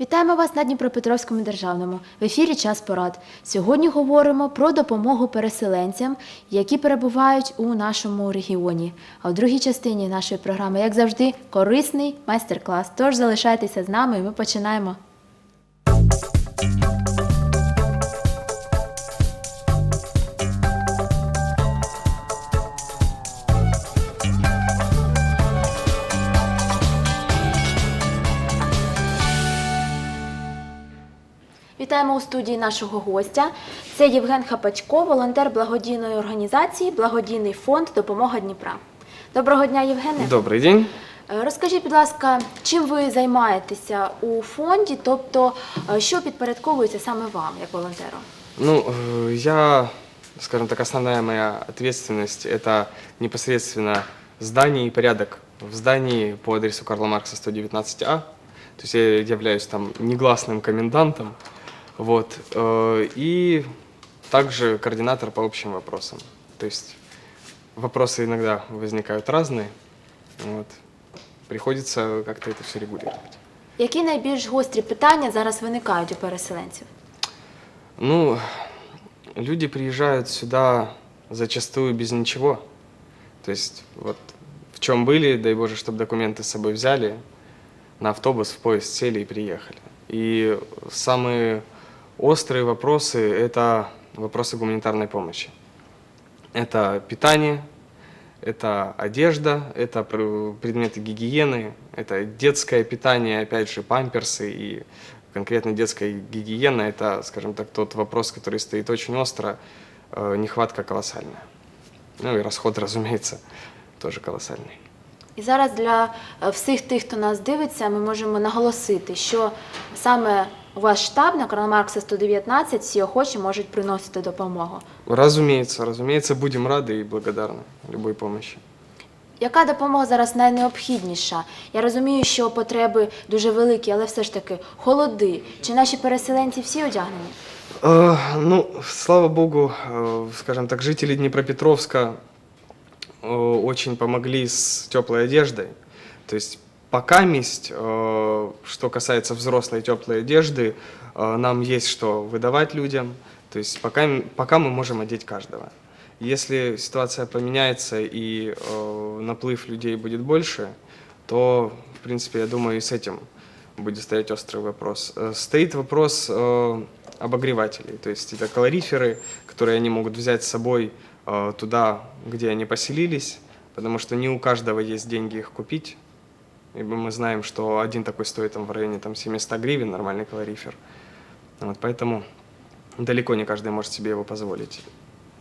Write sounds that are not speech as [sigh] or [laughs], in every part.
Вітаємо вас на Дніпропетровському державному. В ефірі час порад. Сьогодні говоримо про допомогу переселенцям, які перебувають у нашому регіоні. А в другій частині нашої програми, як завжди, корисний майстер-клас. Тож залишайтеся з нами, і ми починаємо. Вітаємо у студії нашого гостя. Це Євген Хапачко, волонтер благодійної організації Благодійний фонд Допомога Дніпра. Доброго дня, Євгене. Добрый день. Е, Розкажіть, будь ласка, чим ви займаєтеся у фонді, тобто е, що підпорядковується саме вам, як волонтеру? Ну, э, я, скажем так, основная моя ответственность – это непосредственно здание и порядок в здании по адресу Карла Маркса 119А. То есть я являюсь там негласным комендантом. Вот. э, И также координатор по общим вопросам. То есть вопросы иногда возникают разные. Вот. Приходится как-то это все регулировать. Які найбільш гострі питання зараз виникають у переселенців? Ну, люди приезжают сюда зачастую без ничего. То есть вот в чем были, дай Боже, чтобы документы с собой взяли, на автобус, в поезд сели и приехали. И самые острые вопросы – это вопросы гуманитарной помощи. Это питание, это одежда, это пр- предметы гигиены, это детское питание, опять же, памперсы и конкретно детская гигиена – это, скажем так, тот вопрос, который стоит очень остро, э, нехватка колоссальная. Ну и расход, разумеется, [laughs] тоже колоссальный. І зараз для е, всіх тих, хто нас дивиться, ми можемо наголосити, що саме у вас штаб на Карла Маркса 119 всі охочі можуть приносити допомогу. Разумеется, разумеется, будем рады и благодарны любой помощи. Яка допомога зараз найнеобхідніша? Я розумію, що потреби дуже великі, але все ж таки холоди. Чи наші переселенці всі одягнені? Э, Ну, слава богу, э, скажем так, жители Днепропетровска э, очень помогли с теплой одеждой. То есть Пока месть, э, что касается взрослой теплой одежды, э, нам есть что выдавать людям. То есть пока, пока мы можем одеть каждого. Если ситуация поменяется и э, наплыв людей будет больше, то, в принципе, я думаю, и с этим будет стоять острый вопрос. Стоит вопрос обогревателей, то есть это калориферы, которые они могут взять с собой туда, где они поселились, потому что не у каждого есть деньги их купить. Ибо мы знаем, что один такой стоит там в районе там, 700 гривен, нормальный калорифер. Вот, поэтому далеко не каждый может себе его позволить.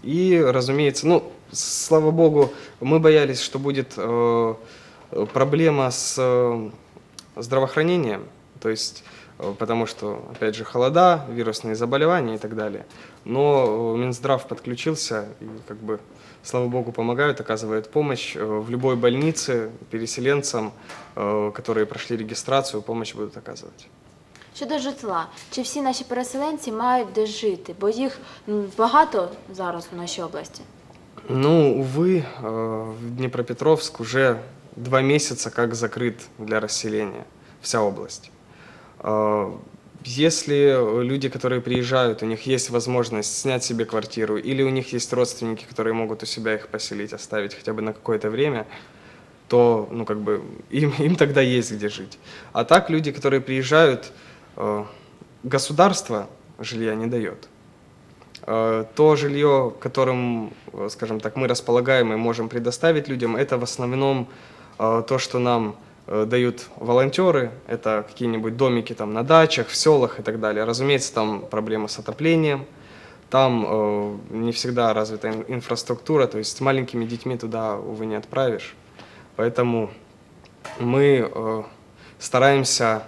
И, разумеется, ну, слава богу, мы боялись, что будет э, проблема с э, здравоохранением, то есть, э, потому что, опять же, холода, вирусные заболевания и так далее. Но э, Минздрав подключился и, как бы, слава богу, помогают, оказывают помощь. Э, В любой больнице переселенцам, э, которые прошли регистрацию, помощь будут оказывать. Щодо житла, чи всі наші переселенці мають де жити? Бо їх ну, багато зараз у нашій області. Ну, увы, э, в Днепропетровск уже два месяца как закрыт для расселения вся область. Э, Если люди, которые приезжают, у них есть возможность снять себе квартиру, или у них есть родственники, которые могут у себя их поселить, оставить хотя бы на какое-то время, то, ну, как бы, [laughs] им, им тогда есть где жить. А так люди, которые приезжают, э, государство жилья не дает. Э, То жилье, которым, э, скажем так, мы располагаем и можем предоставить людям, это в основном э, то, что нам э, дают волонтеры, это какие-нибудь домики там на дачах, в селах и так далее. Разумеется, там проблемы с отоплением, там э, не всегда развита ин- инфраструктура, то есть с маленькими детьми туда, увы, не отправишь. Поэтому мы э, стараемся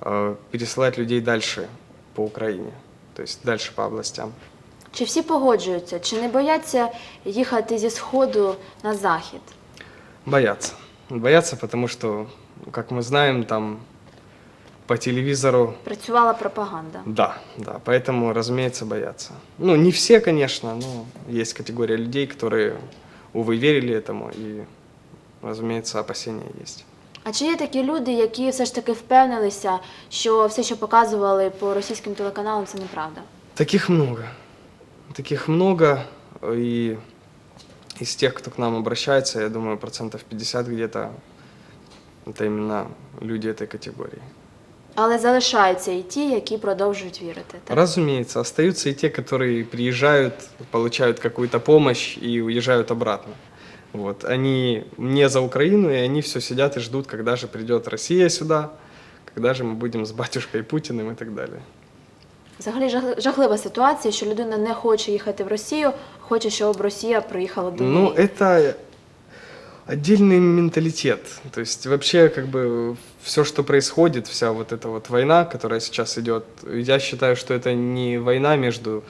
э, пересылать людей дальше по Украине, то есть дальше по областям. Чи всі погоджуються, чи не бояться їхати зі сходу на захід? Боятся. Боятся, потому что, как мы знаем, там по телевизору, Працювала пропаганда. да, да, поэтому, разумеется, боятся. Ну, не все, конечно, но есть категория людей, которые, увы, верили этому, и, разумеется, опасения есть. А чи є такі люди, які все ж таки впевнилися, що все, що показували по російським телеканалам, це неправда? Таких много. Таких много. И из тех, кто к нам обращается, я думаю, процентов 50 где-то это именно люди этой категории. Але залишаються і ті, які продовжують вірити. Так? Разумеется, остаются и те, которые приезжают, получают какую-то помощь и уезжают обратно. Вот. Они не за Украину, и они все сидят и ждут, когда же придет Россия сюда, когда же мы будем с батюшкой Путиным и так далее. Взагалі жах- жахлива ситуація, що людина не хоче їхати в Росію, хоче, щоб Росія приїхала до неї. Ну, это отдельный менталитет. То есть вообще как бы все, что происходит, вся вот эта вот война, которая сейчас идет, я считаю, что это не война между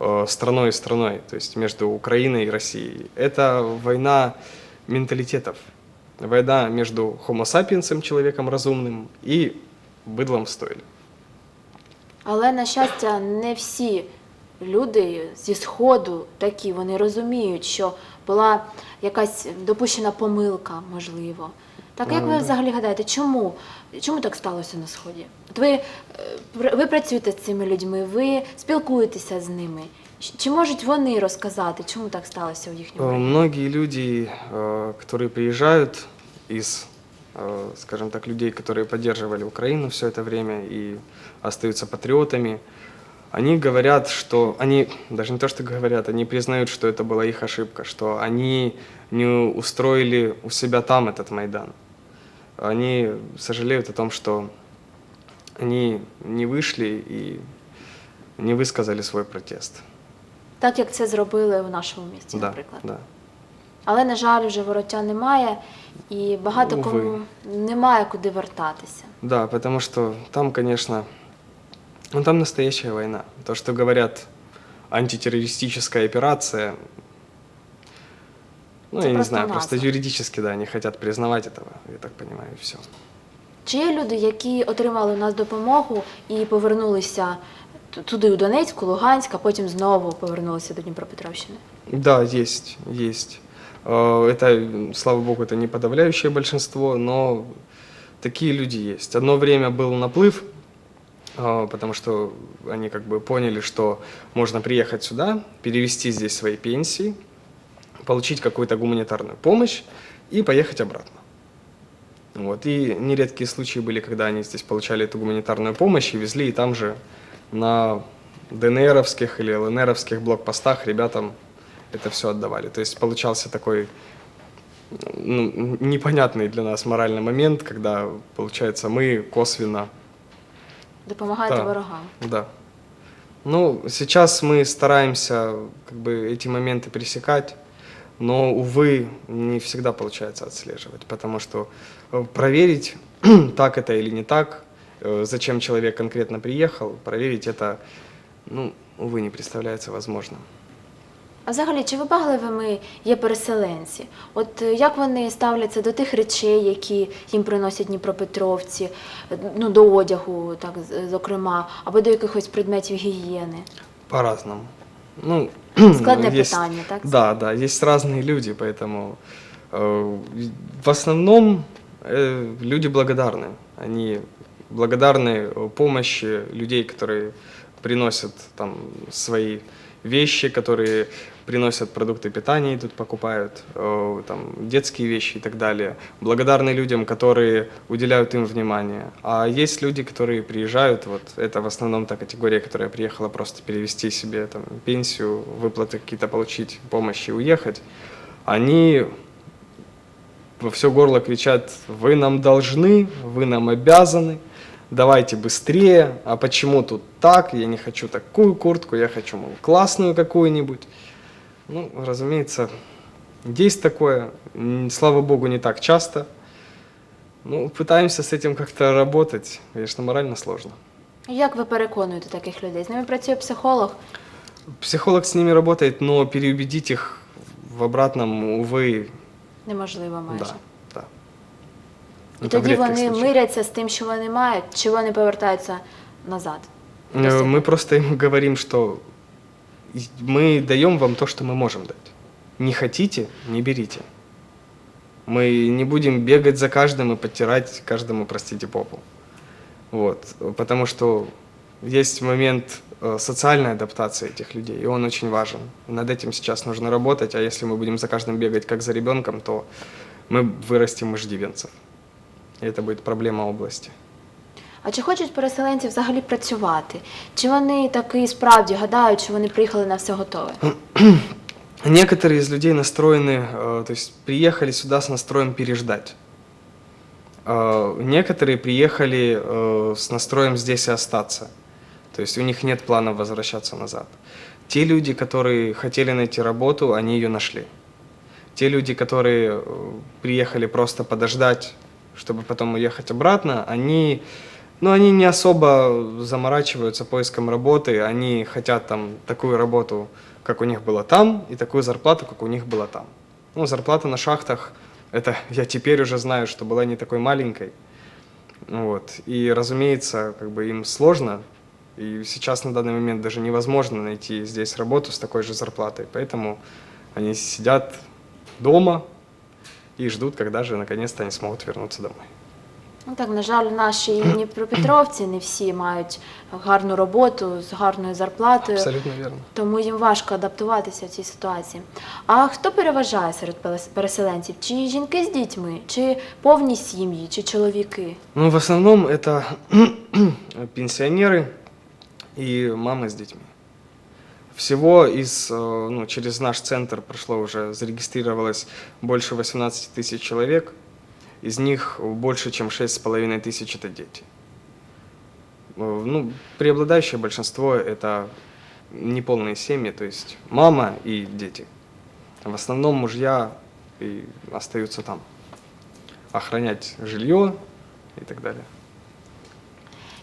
э, страной и страной, то есть между Украиной и Россией. Это война менталитетов. Война между homo sapiens, человеком разумным, и быдлом в стойле. Але на щастя, не всі люди зі сходу такі, вони розуміють, що була якась допущена помилка, можливо. Так як Ну, ви да. взагалі гадаєте, чому? Чому так сталося на сході? От ви, е, пр- ви працюєте з цими людьми, ви спілкуєтеся з ними. Ч- Чи можуть вони розказати, чому так сталося у Э, їхньому районі? Многие люди, э, которые приезжают из, э, скажем так, людей, которые поддерживали Украину все это время и остаются патриотами, они говорят, что они, даже не то, что говорят, они признают, что это была их ошибка, что они не устроили у себя там этот Майдан. Они сожалеют о том, что они не вышли и не высказали свой протест. Так як це зробили в нашому місті, Да, наприклад. да. Але, на жаль, вже вороття немає, і багато Уви. кому немає куди вертатися. Да, потому что там, конечно, ну там настоящая война. То, что говорят антитеррористическая операция, ну, Это я не просто знаю, просто назва. юридически, да, не хотят признавать этого, я так понимаю, все. Чи є люди, які отримали у нас допомогу і повернулися т- туди, у Донецьку, Луганськ, а потім знову повернулися до Дніпропетровщини? Да, есть, есть. Э, Это, слава богу, это не подавляющее большинство, но такие люди есть. Одно время был наплыв, э, потому что они как бы поняли, что можно приехать сюда, перевести здесь свои пенсии, получить какую-то гуманитарную помощь и поехать обратно. Вот. И нередкие случаи были, когда они здесь получали эту гуманитарную помощь и везли, и там же на ДНРовских или ЛНРовских блокпостах ребятам это все отдавали. То есть получался такой ну, непонятный для нас моральный момент, когда, получается, мы косвенно Допомагаєте Да. ворогам? да. Ну, сейчас мы стараемся как бы эти моменты пресекать, но, увы, не всегда получается отслеживать, потому что э, проверить, [clears throat] так это или не так, э, зачем человек конкретно приехал, проверить это, ну, увы, не представляется возможным. А взагалі, чи вибагливими є переселенці? От е, як вони ставляться до тих речей, які їм приносять дніпропетровці, е, ну до одягу, так з- зокрема, або до якихось предметів гігієни? По-разному. Ну, Складне есть- питання, так? Да, да, есть разные люди, поэтому э, в основном э, люди благодарны. Они благодарны э, помощи людей, которые приносят там свои Вещи, которые приносят продукты питания, идут покупают, э, там, детские вещи и так далее. Благодарны людям, которые уделяют им внимание. А есть люди, которые приезжают, вот это в основном та категория, которая приехала просто перевести себе там, пенсию, выплаты какие-то получить, помощь и уехать. Они во все горло кричат, вы нам должны, вы нам обязаны, давайте быстрее, а почему тут так, я не хочу такую куртку, я хочу, мол, классную какую-нибудь. Ну, разумеется, есть такое, М, слава богу, не так часто. Ну, пытаемся с этим как-то работать, конечно, морально сложно. Як ви переконуєте таких людей? З ними працює психолог. Психолог с ними работает, но переубедить их в обратном, увы, Неможливо майже. да, да. І Это в тоді вони случаях. миряться з тим, що вони мають, чи вони повертаються назад. Мы просто им говорим, что мы даем вам то, что мы можем дать. Не хотите, не берите. Мы не будем бегать за каждым и подтирать каждому, простите, попу. Вот. Потому что есть момент э, социальной адаптации этих людей, и он очень важен. Над этим сейчас нужно работать, а если мы будем за каждым бегать как за ребенком, то мы вырастим иждивенцев. И это будет проблема области. А чи хочуть переселенці взагалі працювати? Чи вони таки справді гадають, що вони приїхали на все готове? [clears throat] Некоторые из людей настроены, э, то есть приехали сюда с настроем переждать. Э, Некоторые приехали э, с настроем здесь и остаться. То есть у них нет планов возвращаться назад. Те люди, которые хотели найти работу, они ее нашли. Те люди, которые э, приехали просто подождать, чтобы потом уехать обратно, они, ну, они не особо заморачиваются поиском работы, они хотят там такую работу, как у них было там, и такую зарплату, как у них было там. Ну, зарплата на шахтах, это [laughs] я теперь уже знаю, что была не такой маленькой. Вот. И, разумеется, как бы им сложно, и сейчас на данный момент даже невозможно найти здесь работу с такой же зарплатой. Поэтому они сидят дома и ждут, когда же наконец-то они смогут вернуться домой. Ну так, на жаль, наші дніпропетровці не всі мають гарну роботу з гарною зарплатою, Абсолютно верно. тому їм важко адаптуватися в цій ситуації. А хто переважає серед перес- переселенців? Чи жінки з дітьми, чи повні сім'ї, чи чоловіки? Ну, в основном это [clears throat] пенсионеры и мамы с детьми. Всего из, э, ну, через наш центр прошло уже, зарегистрировалось больше 18 тысяч человек. Из них больше, чем 6,5 тысяч это дети. Э, Ну, преобладающее большинство это неполные семьи, то есть мама и дети. В основном мужья и остаются там. Охранять жилье и так далее.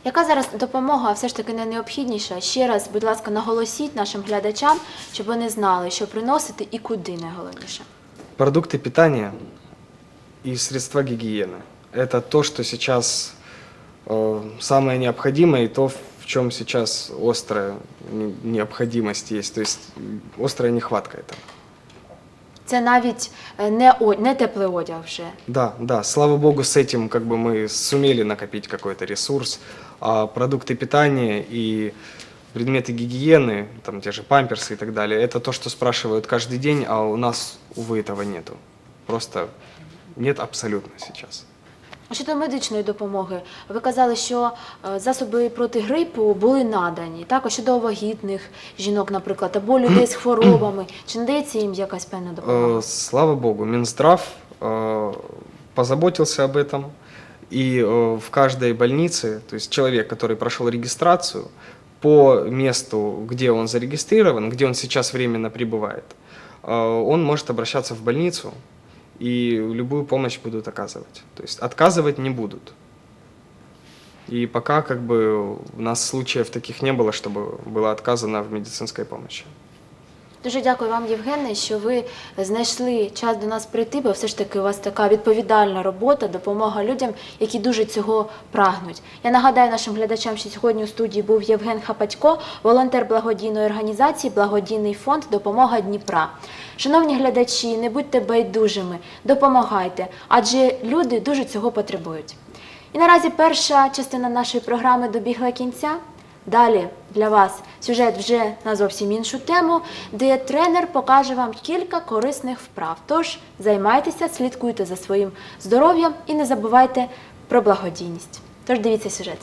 Яка зараз допомога все ж таки не необхідніша? Ще раз, будь ласка, наголосіть нашим глядачам, щоб вони знали, що приносити і куди найголовніше. Продукты питания и средства гигиены – это то, что сейчас э, самое необходимое и то, в чем сейчас острая не- необходимость есть, то есть м, острая нехватка этого. Це навіть е, не, о- не теплий одяг вже. Да, да, слава богу, с этим как бы мы сумели накопить какой-то ресурс, а продукты питания и предметы гигиены, там те же памперсы и так далее, это то, что спрашивают каждый день, а у нас, увы, этого нету. Просто нет абсолютно сейчас. А щодо медичної допомоги, ви казали, що е, засоби проти грипу були надані. Також щодо вагітних жінок, наприклад, або людей з хворобами. [clears throat] Чи надається їм якась певна допомога? Э, Слава богу, Минздрав э, позаботился об этом. И э, в каждой больнице, то есть человек, который прошел регистрацию, по месту, где он зарегистрирован, где он сейчас временно пребывает, э, он может обращаться в больницу, и любую помощь будут оказывать. То есть отказывать не будут. И пока как бы у нас случаев таких не было, чтобы было отказано в медицинской помощи. Дуже дякую вам, Євгене, що ви знайшли час до нас прийти, бо все ж таки у вас така відповідальна робота, допомога людям, які дуже цього прагнуть. Я нагадаю нашим глядачам, що сьогодні у студії був Євген Хапатько, волонтер благодійної організації Благодійний фонд Допомога Дніпра. Шановні глядачі, не будьте байдужими, допомагайте, адже люди дуже цього потребують. І наразі перша частина нашої програми добігла кінця. Далі для вас сюжет вже на зовсім іншу тему, де тренер покаже вам кілька корисних вправ. Тож займайтеся, слідкуйте за своїм здоров'ям і не забувайте про благодійність. Тож дивіться сюжет.